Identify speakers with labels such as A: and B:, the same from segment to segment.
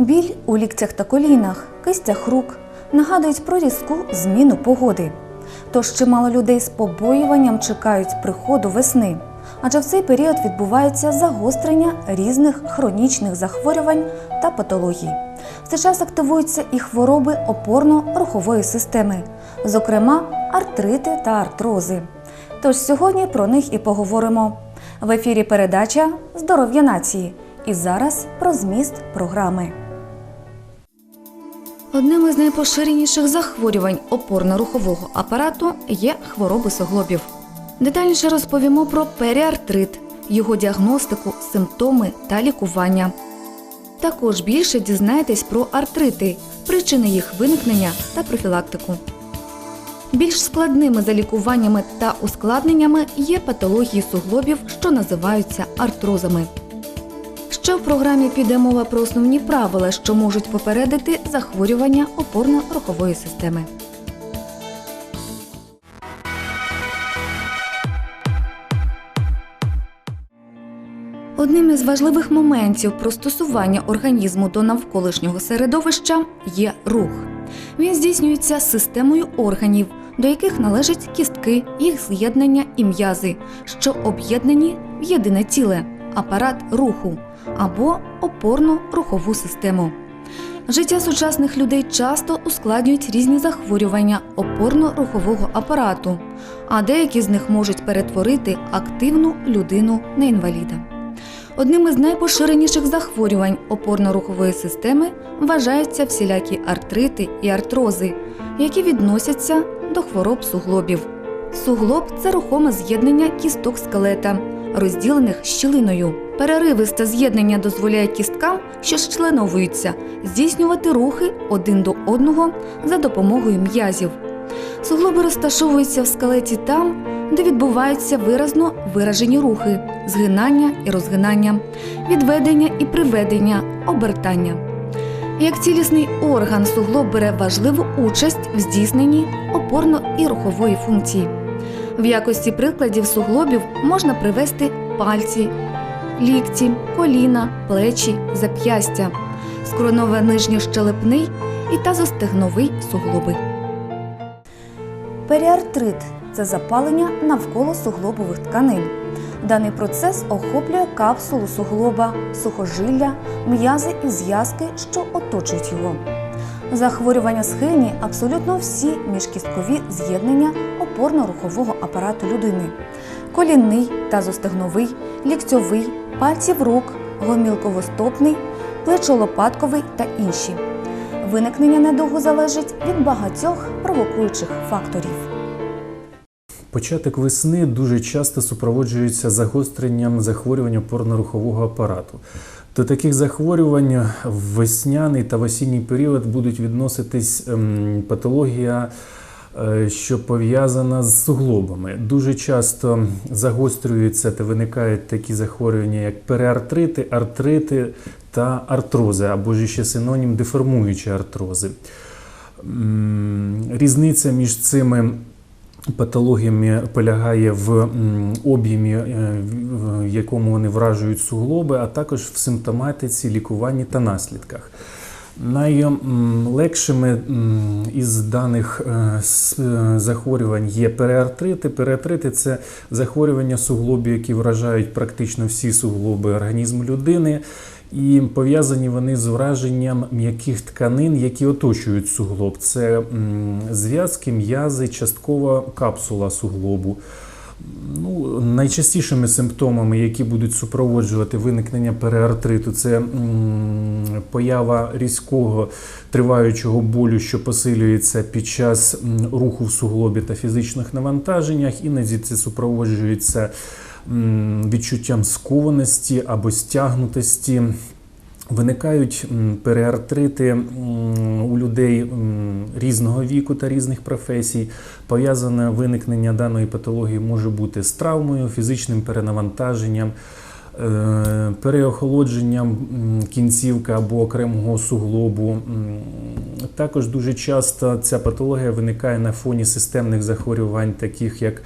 A: Біль у ліктях та колінах, кистях рук нагадують про різку зміну погоди. Тож чимало людей з побоюванням чекають приходу весни, адже в цей період відбувається загострення різних хронічних захворювань та патологій. В цей час активуються і хвороби опорно-рухової системи, зокрема артрити та артрози. Тож сьогодні про них і поговоримо. В ефірі передача Здоров'я нації. І зараз про зміст програми. Одним із найпоширеніших захворювань опорно-рухового апарату є хвороби суглобів. Детальніше розповімо про періартрит, його діагностику, симптоми та лікування. Також більше дізнаєтесь про артрити, причини їх виникнення та профілактику. Більш складними за лікуваннями та ускладненнями є патології суглобів, що називаються артрозами. Ще в програмі піде мова про основні правила, що можуть попередити захворювання опорно-рухової системи. Одним із важливих моментів пристосування організму до навколишнього середовища є рух. Він здійснюється системою органів, до яких належать кістки, їх з'єднання і м'язи, що об'єднані в єдине ціле апарат руху або опорно-рухову систему. Життя сучасних людей часто ускладнюють різні захворювання опорно-рухового апарату, а деякі з них можуть перетворити активну людину на інваліда. Одним із найпоширеніших захворювань опорно-рухової системи вважаються всілякі артрити і артрози, які відносяться до хвороб суглобів. Суглоб це рухоме з'єднання кісток скелета, розділених щілиною. Переривисте з'єднання дозволяє кісткам, що зчленовуються, здійснювати рухи один до одного за допомогою м'язів. Суглоби розташовуються в скелеті там, де відбуваються виразно виражені рухи, згинання і розгинання, відведення і приведення, обертання. Як цілісний орган суглоб бере важливу участь в здійсненні опорно і рухової функції. В якості прикладів суглобів можна привести пальці, лікті, коліна, плечі, зап'ястя, скронове нижньощелепний і тазостегновий суглоби. Періартрит це запалення навколо суглобових тканин. Даний процес охоплює капсулу суглоба, сухожилля, м'язи і зв'язки, що оточують його. Захворювання схильні абсолютно всі міжкісткові з'єднання опорно-рухового апарату людини: колінний, тазостегновий, ліктьовий, пальців рук, гомілковостопний, плечолопатковий та інші. Виникнення недугу залежить від багатьох провокуючих факторів.
B: Початок весни дуже часто супроводжується загостренням захворювань опорно-рухового апарату. До таких захворювань в весняний та в осінній період будуть відноситись ем, патологія, що пов'язана з суглобами. Дуже часто загострюються та виникають такі захворювання, як переартрити, артрити та артрози, або ж ще синонім деформуючі артрози. Різниця між цими патологіями полягає в об'ємі, е, в якому вони вражують суглоби, а також в симптоматиці, лікуванні та наслідках. Найлегшими із даних е, е, захворювань є переартрити. Переартрити це захворювання суглобів, які вражають практично всі суглоби організму людини. І пов'язані вони з враженням м'яких тканин, які оточують суглоб. Це зв'язки, м'язи, часткова капсула суглобу. Ну, найчастішими симптомами, які будуть супроводжувати виникнення переартриту, це поява різкого триваючого болю, що посилюється під час руху в суглобі та фізичних навантаженнях. Іноді це супроводжується відчуттям скованості або стягнутості. Виникають переартрити у людей різного віку та різних професій. Пов'язане виникнення даної патології може бути з травмою, фізичним перенавантаженням, е, переохолодженням кінцівки або окремого суглобу. Також дуже часто ця патологія виникає на фоні системних захворювань, таких як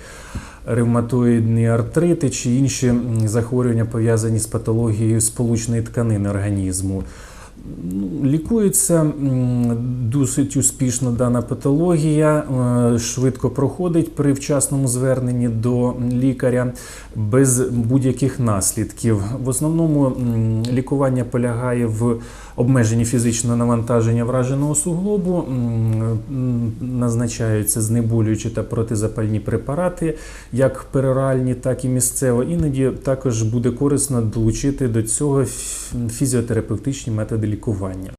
B: ревматоїдні артрити чи інші захворювання пов'язані з патологією сполучної тканини організму. Ну, Лікується досить успішно дана патологія, е, швидко проходить при вчасному зверненні до лікаря без будь-яких наслідків. В основному лікування полягає в обмеженні фізичного навантаження враженого суглобу, назначаються знеболюючі та протизапальні препарати, як пероральні, так і місцево. Іноді також буде корисно долучити до цього фізіотерапевтичні методи лікування.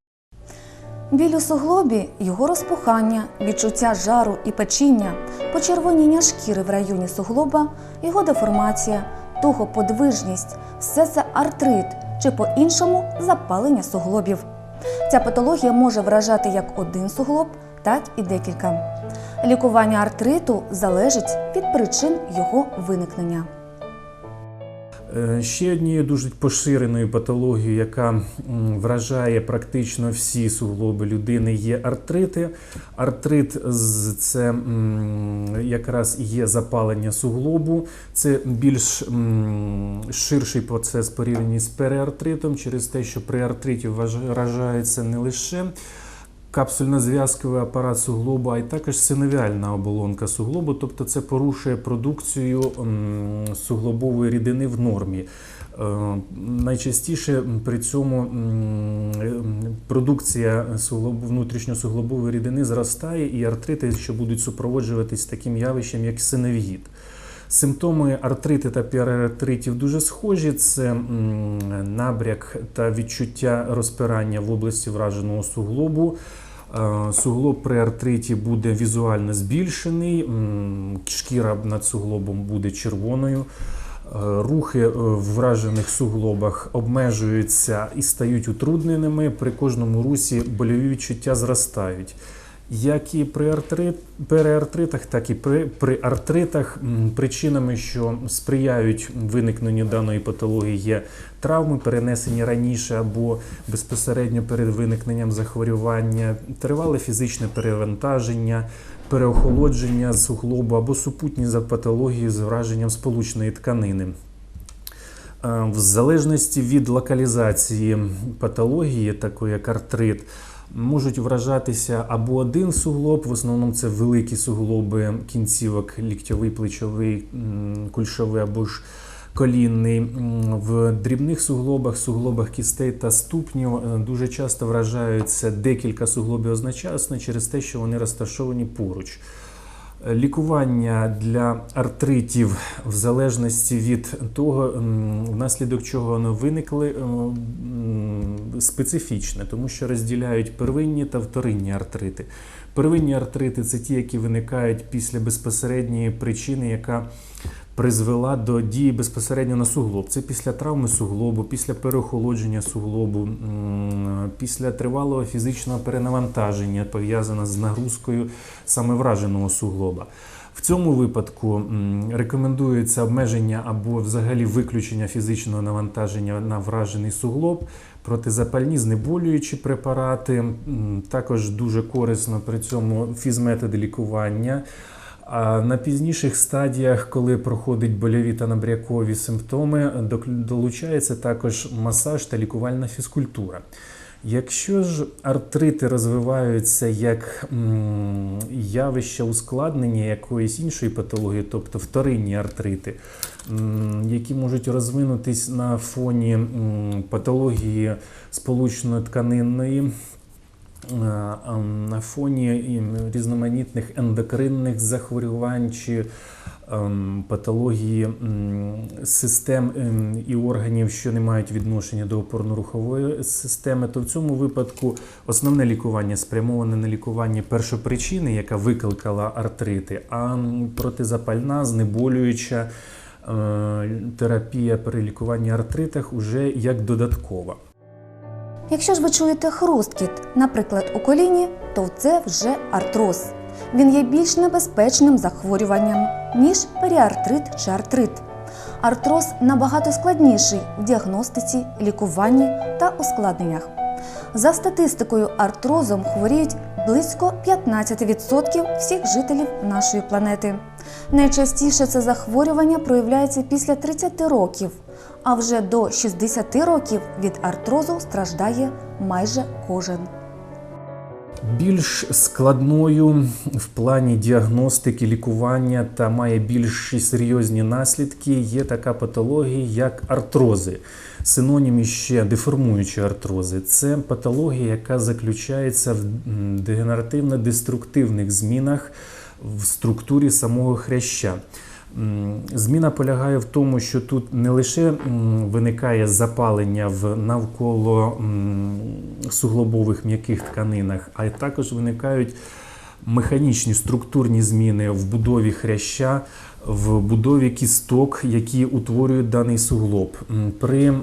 A: Біль у суглобі, його розпухання, відчуття жару і печіння, почервоніння шкіри в районі суглоба, його деформація, тухоподвижність – все це артрит чи по-іншому запалення суглобів. Ця патологія може вражати як один суглоб, так і декілька. Лікування артриту залежить від причин його виникнення.
B: Е, Ще однією дуже поширеною патологією, яка вражає практично всі суглоби людини, є артрити. Артрит це якраз є запалення суглобу. Це більш ширший процес порівняно з переартритом, через те, що при артриті вражається не лише капсульно-зв'язковий апарат суглобу, а й також синовіальна оболонка суглобу, тобто це порушує продукцію суглобової рідини в нормі. Е, Найчастіше при цьому продукція внутрішньосуглобової рідини зростає, і артрити, що будуть супроводжуватись таким явищем, як синовіїд. Симптоми артрити та піартритів дуже схожі: це набряк та відчуття розпирання в області враженого суглобу. Е, Суглоб при артриті буде візуально збільшений, шкіра над суглобом буде червоною. Е, Рухи е, в вражених суглобах обмежуються і стають утрудненими. При кожному русі больові відчуття зростають. Як і при артрит, переартритах, так і при, при артритах причинами, що сприяють виникненню даної патології, є травми, перенесені раніше або безпосередньо перед виникненням захворювання, тривале фізичне перевантаження, переохолодження суглобу або супутні за патології з враженням сполучної тканини. Е, В залежності від локалізації патології, такої як артрит, можуть вражатися або один суглоб, в основному це великі суглоби кінцівок, ліктьовий, плечовий, кульшовий або ж колінний. В дрібних суглобах, суглобах кістей та ступнів е, дуже часто вражаються декілька суглобів одночасно через те, що вони розташовані поруч. Лікування для артритів в залежності від того, внаслідок чого вони виникли, специфічне, тому що розділяють первинні та вторинні артрити. Первинні артрити це ті, які виникають після безпосередньої причини, яка призвела до дії безпосередньо на суглоб. Це після травми суглобу, після переохолодження суглобу, після тривалого фізичного перенавантаження, пов'язане з нагрузкою саме враженого суглоба. В цьому випадку рекомендується обмеження або взагалі виключення фізичного навантаження на вражений суглоб, протизапальні знеболюючі препарати. Також дуже корисно при цьому фізметоди лікування. А на пізніших стадіях, коли проходить больові та набрякові симптоми, долучається також масаж та лікувальна фізкультура. Якщо ж артрити розвиваються як явище ускладнення якоїсь іншої патології, тобто вторинні артрити, які можуть розвинутись на фоні патології сполучно-тканинної, е, а на фоні різноманітних ендокринних захворювань чи ем, патології систем ем, і органів, що не мають відношення до опорно-рухової системи, то в цьому випадку основне лікування спрямоване на лікування першопричини, яка викликала артрити, а протизапальна, знеболююча е, терапія при лікуванні артритах уже як додаткова.
A: Якщо ж ви чуєте хрусткіт, наприклад, у коліні, то це вже артроз. Він є більш небезпечним захворюванням, ніж періартрит чи артрит. Артроз набагато складніший в діагностиці, лікуванні та ускладненнях. За статистикою, артрозом хворіють близько 15% всіх жителів нашої планети. Найчастіше це захворювання проявляється після 30 років, а вже до 60 років від артрозу страждає майже кожен.
B: Більш складною в плані діагностики, лікування та має більш серйозні наслідки є така патологія, як артрози. Синонім ще деформуючі артрози. Це патологія, яка заключається в дегенеративно-деструктивних змінах в структурі самого хряща. Зміна полягає в тому, що тут не лише виникає запалення в навколо суглобових м'яких тканинах, а й також виникають механічні структурні зміни в будові хряща, в будові кісток, які утворюють даний суглоб. При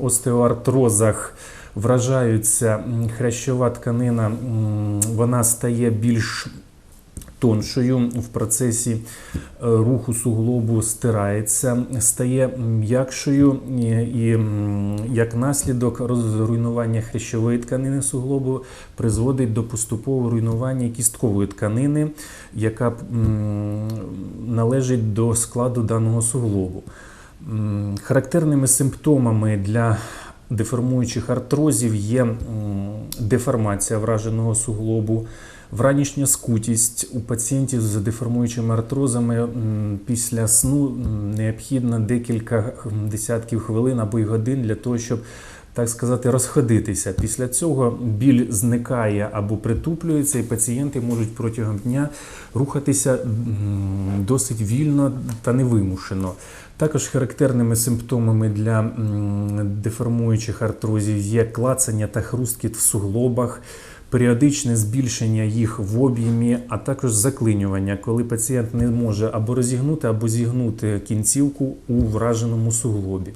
B: остеоартрозах вражаються хрящова тканина, вона стає більш тоншою в процесі е, руху суглобу стирається, стає м'якшою і, як наслідок розруйнування хрящової тканини суглобу призводить до поступового руйнування кісткової тканини, яка належить до складу даного суглобу. Характерними симптомами для деформуючих артрозів є деформація враженого суглобу, вранішня скутість у пацієнтів з деформуючими артрозами після сну необхідно декілька десятків хвилин або й годин для того, щоб так сказати, розходитися. Після цього біль зникає або притуплюється, і пацієнти можуть протягом дня рухатися досить вільно та невимушено. Також характерними симптомами для деформуючих артрозів є клацання та хрусткіт в суглобах, періодичне збільшення їх в об'ємі, а також заклинювання, коли пацієнт не може або розігнути, або зігнути кінцівку у враженому суглобі.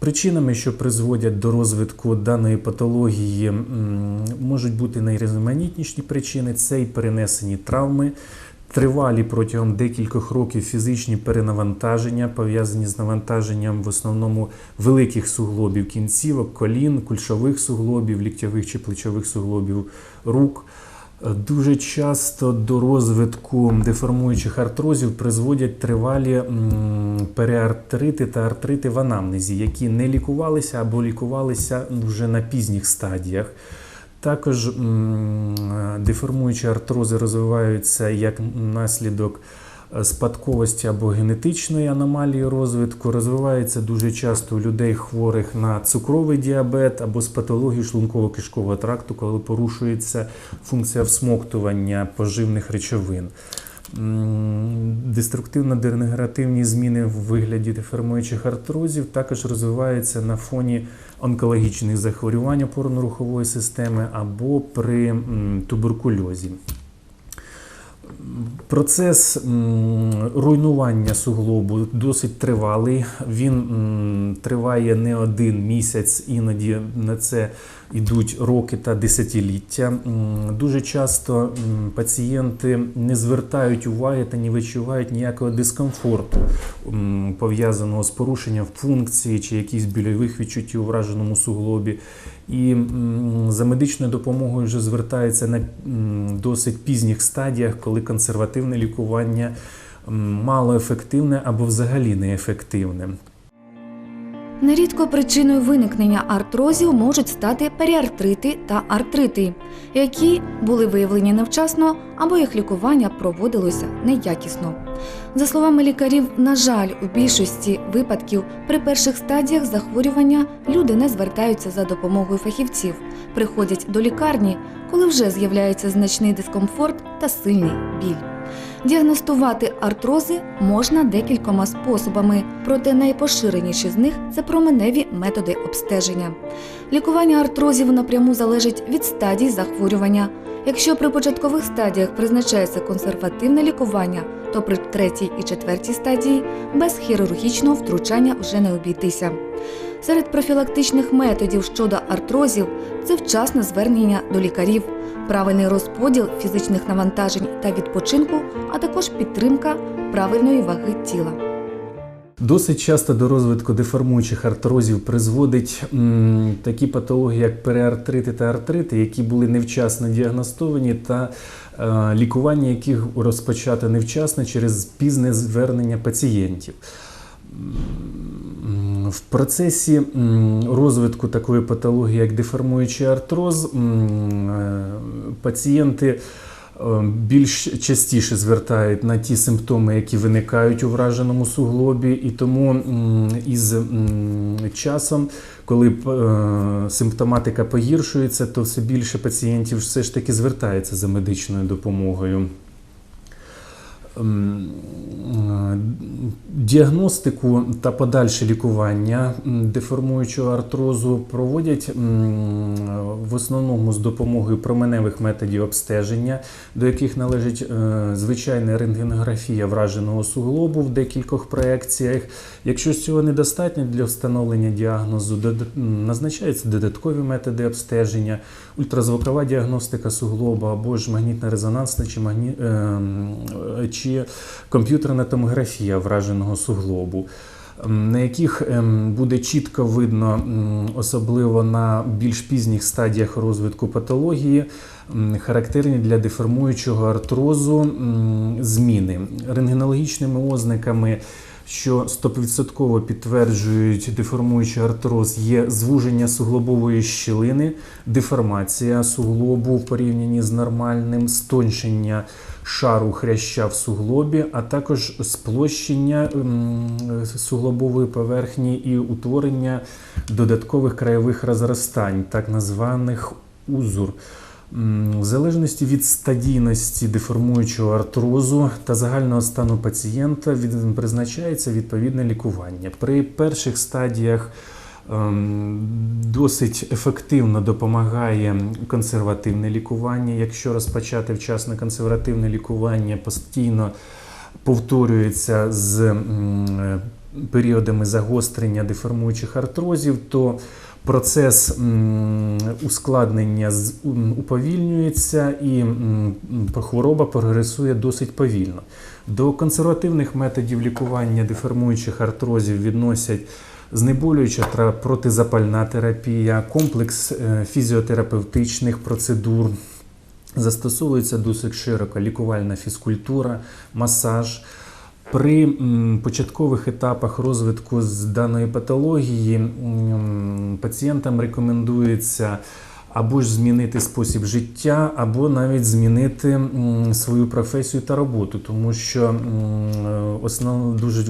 B: Причинами, що призводять до розвитку даної патології, можуть бути найрізноманітніші причини: це і перенесені травми, тривалі протягом декількох років фізичні перенавантаження, пов'язані з навантаженням в основному великих суглобів кінцівок, колін, кульшових суглобів, ліктьових чи плечових суглобів рук. Дуже часто до розвитку деформуючих артрозів призводять тривалі переартрити та артрити в анамнезі, які не лікувалися або лікувалися вже на пізніх стадіях. Також деформуючі артрози розвиваються як наслідок спадковості або генетичної аномалії розвитку, розвивається дуже часто у людей хворих на цукровий діабет або з патологією шлунково-кишкового тракту, коли порушується функція всмоктування поживних речовин. Деструктивно-дегенеративні зміни в вигляді деформуючих артрозів також розвиваються на фоні онкологічних захворювань опорно-рухової системи або при туберкульозі. Процес руйнування суглобу досить тривалий. Він триває не один місяць, іноді на це йдуть роки та десятиліття. Дуже часто пацієнти не звертають уваги та не відчувають ніякого дискомфорту, пов'язаного з порушенням функції чи якісь больових відчуттів у враженому суглобі. І за медичною допомогою вже звертаються на досить пізніх стадіях, коли консервативне лікування м, малоефективне або взагалі неефективне.
A: Нерідко причиною виникнення артрозів можуть стати періартрити та артрити, які були виявлені невчасно або їх лікування проводилося неякісно. За словами лікарів, на жаль, у більшості випадків при перших стадіях захворювання люди не звертаються за допомогою фахівців, приходять до лікарні, коли вже з'являється значний дискомфорт та сильний біль. Діагностувати артрози можна декількома способами, проте найпоширеніші з них це променеві методи обстеження. Лікування артрозів напряму залежить від стадій захворювання. Якщо при початкових стадіях призначається консервативне лікування, то при третій і четвертій стадії без хірургічного втручання вже не обійтися. Серед профілактичних методів щодо артрозів це вчасне звернення до лікарів, правильний розподіл фізичних навантажень та відпочинку, а також підтримка правильної ваги тіла.
B: Досить часто до розвитку деформуючих артрозів призводить м, такі патології, як переартрити та артрити, які були невчасно діагностовані, та е, лікування яких розпочато невчасно через пізне звернення пацієнтів. В процесі розвитку такої патології, як деформуючий артроз, е, пацієнти е, більш частіше звертають на ті симптоми, які виникають у враженому суглобі, і тому із часом, коли е, симптоматика погіршується, то все більше пацієнтів все ж таки звертається за медичною допомогою. Е, Діагностику та подальше лікування деформуючого артрозу проводять в основному з допомогою променевих методів обстеження, до яких належить е, звичайна рентгенографія враженого суглобу в декількох проекціях. Якщо цього недостатньо для встановлення діагнозу, назначаються додаткові методи обстеження, ультразвукова діагностика суглоба або ж магнітно-резонансна чи, магні... ем, е, чи комп'ютерна томографія враженого суглобу. На яких ем, буде чітко видно, особливо на більш пізніх стадіях розвитку патології, характерні для деформуючого артрозу зміни рентгенологічними ознаками що 100% підтверджують деформуючий артроз, є звуження суглобової щілини, деформація суглобу в порівнянні з нормальним, стоншення шару хряща в суглобі, а також сплощення суглобової поверхні і утворення додаткових краєвих розростань, так званих узур. В залежності від стадійності деформуючого артрозу та загального стану пацієнта призначається відповідне лікування. При перших стадіях ем, досить ефективно допомагає консервативне лікування. Якщо розпочати вчасно консервативне лікування, постійно повторюється з періодами загострення деформуючих артрозів, то процес ускладнення уповільнюється і хвороба прогресує досить повільно. До консервативних методів лікування деформуючих артрозів відносять знеболююча протизапальна терапія, комплекс е, фізіотерапевтичних процедур. Застосовується досить широко лікувальна фізкультура, масаж. При початкових етапах розвитку з даної патології пацієнтам рекомендується або ж змінити спосіб життя, або навіть змінити свою професію та роботу, тому що м, основ, дуже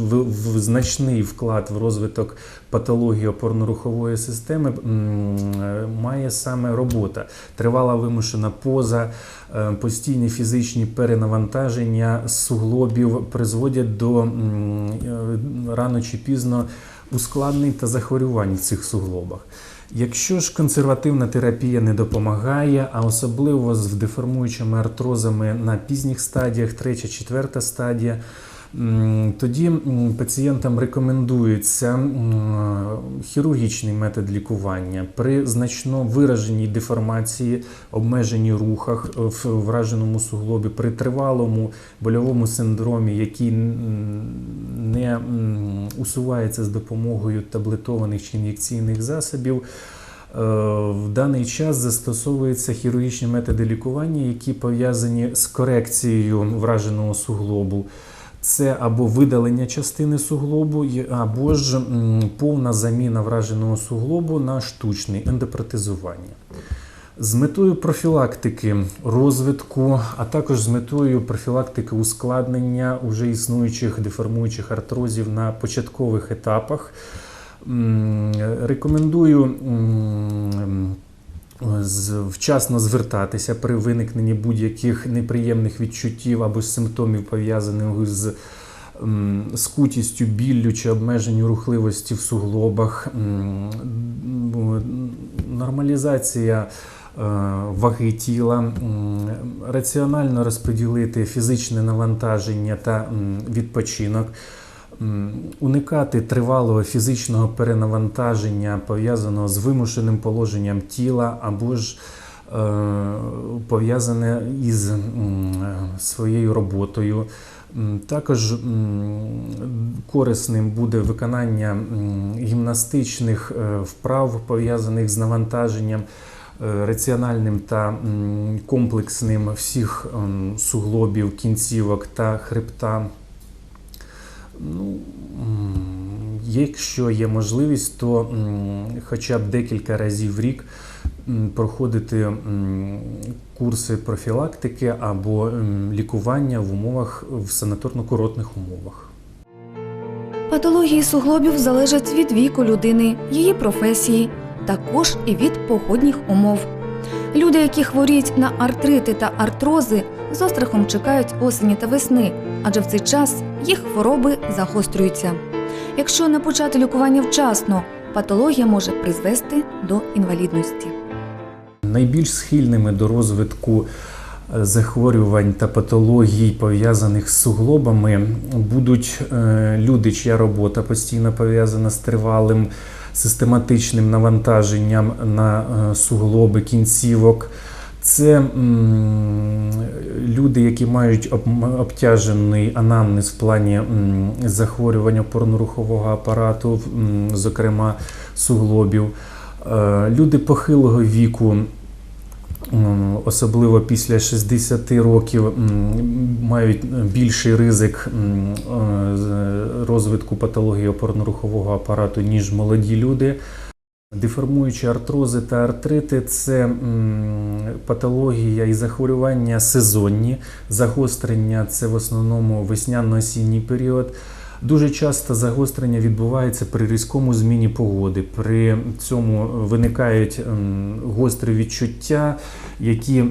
B: значний вклад в розвиток патології опорно-рухової системи е, має саме робота, тривала вимушена поза, е, постійні фізичні перенавантаження суглобів призводять до е, рано чи пізно ускладнень та захворювань в цих суглобах. Якщо ж консервативна терапія не допомагає, а особливо з деформуючими артрозами на пізніх стадіях, третя, четверта стадія, тоді пацієнтам рекомендується хірургічний метод лікування при значно вираженій деформації, обмеженій рухах е, в враженому суглобі, при тривалому больовому синдромі, який не усувається з допомогою таблетованих чи ін'єкційних засобів. Е, В даний час застосовуються хірургічні методи лікування, які пов'язані з корекцією враженого суглобу. Це або видалення частини суглобу, або ж повна заміна враженого суглобу на штучний ендопротезування. З метою профілактики розвитку, а також з метою профілактики ускладнення уже існуючих деформуючих артрозів на початкових етапах, рекомендую вчасно звертатися при виникненні будь-яких неприємних відчуттів або симптомів, пов'язаних з скутістю, біллю чи обмеженню рухливості в суглобах, нормалізація е, ваги тіла, раціонально розподілити фізичне навантаження та відпочинок. Уникати тривалого фізичного перенавантаження, пов'язаного з вимушеним положенням тіла, або ж е, пов'язане із своєю роботою. Також корисним буде виконання гімнастичних е, вправ, пов'язаних з навантаженням е, раціональним та комплексним всіх суглобів, кінцівок та хребта. Ну, Якщо є можливість, то хоча б декілька разів в рік проходити курси профілактики або лікування в умовах в санаторно-курортних умовах.
A: Патології суглобів залежать від віку людини, її професії, також і від погодних умов. Люди, які хворіють на артрити та артрози, з острахом чекають осені та весни, адже в цей час їх хвороби загострюються. Якщо не почати лікування вчасно, патологія може призвести до інвалідності.
B: Найбільш схильними до розвитку е, захворювань та патологій, пов'язаних з суглобами, будуть е, люди, чия робота постійно пов'язана з тривалим систематичним навантаженням на е, суглоби кінцівок. Це люди, які мають об- обтяжений анамнез в плані захворювання опорно-рухового апарату, зокрема суглобів. Е, Люди похилого віку, особливо після 60 років, мають більший ризик е, з- розвитку патології опорно-рухового апарату, ніж молоді люди. Деформуючі артрози та артрити це патологія і захворювання сезонні. Загострення це в основному весняно-осінній період. Дуже часто загострення відбувається при різкому зміні погоди. При цьому виникають гострі відчуття, які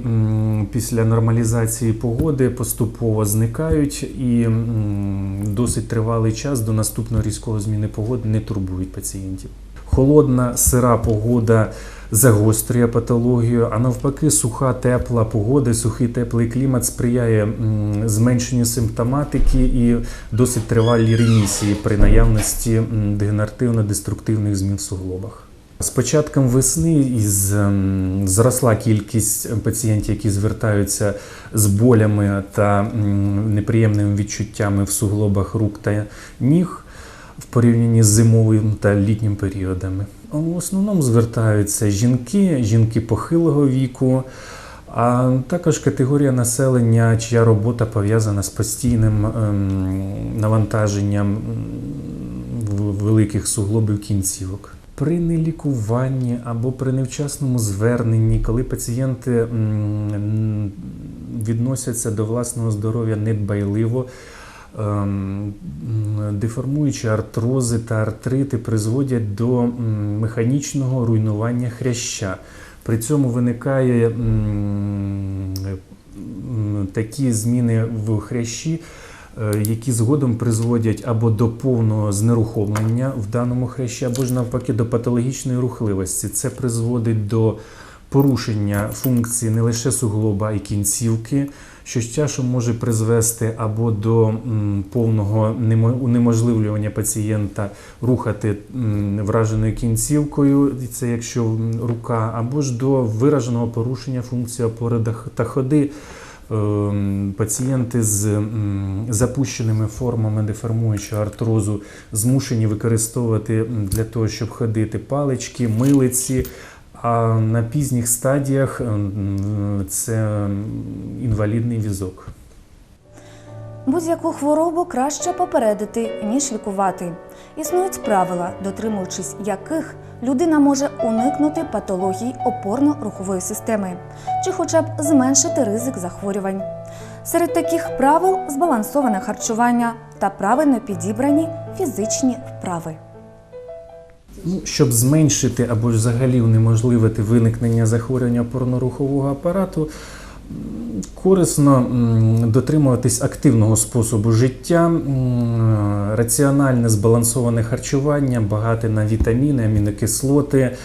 B: після нормалізації погоди поступово зникають і досить тривалий час до наступного різкого зміни погоди не турбують пацієнтів. Холодна, сира погода загострює патологію, а навпаки, суха, тепла погода, сухий теплий клімат сприяє зменшенню симптоматики і досить тривалій ремісії при наявності дегенеративно-деструктивних змін в суглобах. З початком весни із, ем, зросла кількість пацієнтів, які звертаються з болями та неприємними відчуттями в суглобах рук та ніг в порівнянні з зимовим та літнім періодами. В основному звертаються жінки, жінки похилого віку, а також категорія населення, чия робота пов'язана з постійним ем, навантаженням великих суглобів кінцівок. При нелікуванні або при невчасному зверненні, коли пацієнти відносяться до власного здоров'я недбайливо, деформуючі артрози та артрити призводять до механічного руйнування хряща. При цьому виникає такі зміни в хрящі, е, які згодом призводять або до повного знерухомлення в даному хрящі, або ж навпаки до патологічної рухливості. Це призводить до порушення функції не лише суглоба, й кінцівки, що часом може призвести або до повного унеможливлювання пацієнта рухати враженою кінцівкою, це якщо рука, або ж до вираженого порушення функції опори та ходи. Ем, Пацієнти з запущеними формами деформуючого артрозу змушені використовувати для того, щоб ходити палички, милиці. А на пізніх стадіях це інвалідний візок.
A: Будь-яку хворобу краще попередити, ніж лікувати. Існують правила, дотримуючись яких людина може уникнути патологій опорно-рухової системи чи хоча б зменшити ризик захворювань. Серед таких правил збалансоване харчування та правильно підібрані фізичні вправи.
B: Ну, щоб зменшити або ж взагалі унеможливити виникнення захворювання опорно-рухового апарату, корисно дотримуватись активного способу життя, раціональне збалансоване харчування, багате на вітаміни, амінокислоти. е,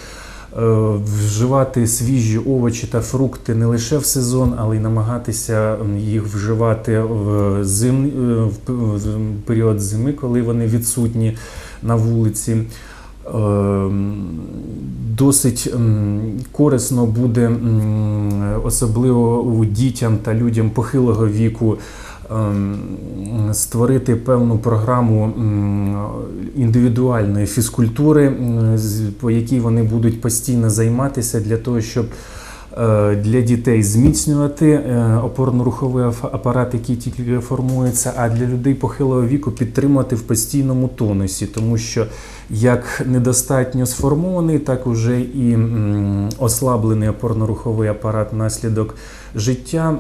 B: Вживати свіжі овочі та фрукти не лише в сезон, але й намагатися їх вживати в, зим, е, в період зими, коли вони відсутні на вулиці. Ем, Досить корисно буде, особливо дітям та людям похилого віку, ем, створити певну програму індивідуальної фізкультури, по якій вони будуть постійно займатися для того, щоб для дітей зміцнювати е, опорно-руховий апарат, який тільки формується, а для людей похилого віку підтримувати в постійному тонусі, тому що як недостатньо сформований, так уже і ослаблений опорно-руховий апарат внаслідок життя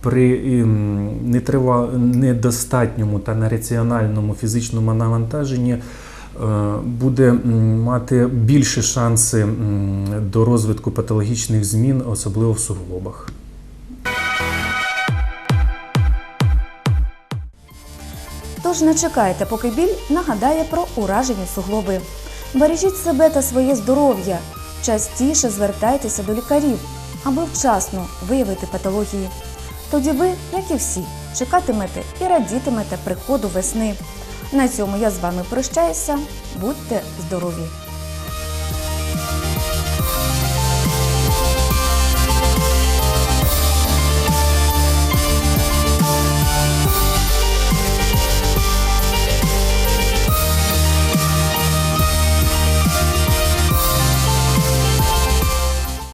B: при м, нетрива- недостатньому та нераціональному фізичному навантаженні е, буде мати більші шанси до розвитку патологічних змін, особливо в суглобах.
A: Тож не чекайте, поки біль нагадає про уражені суглоби. Бережіть себе та своє здоров'я. Частіше звертайтеся до лікарів, аби вчасно виявити патології. Тоді ви, як і всі, чекатимете і радітимете приходу весни. На цьому я з вами прощаюся. Будьте здорові!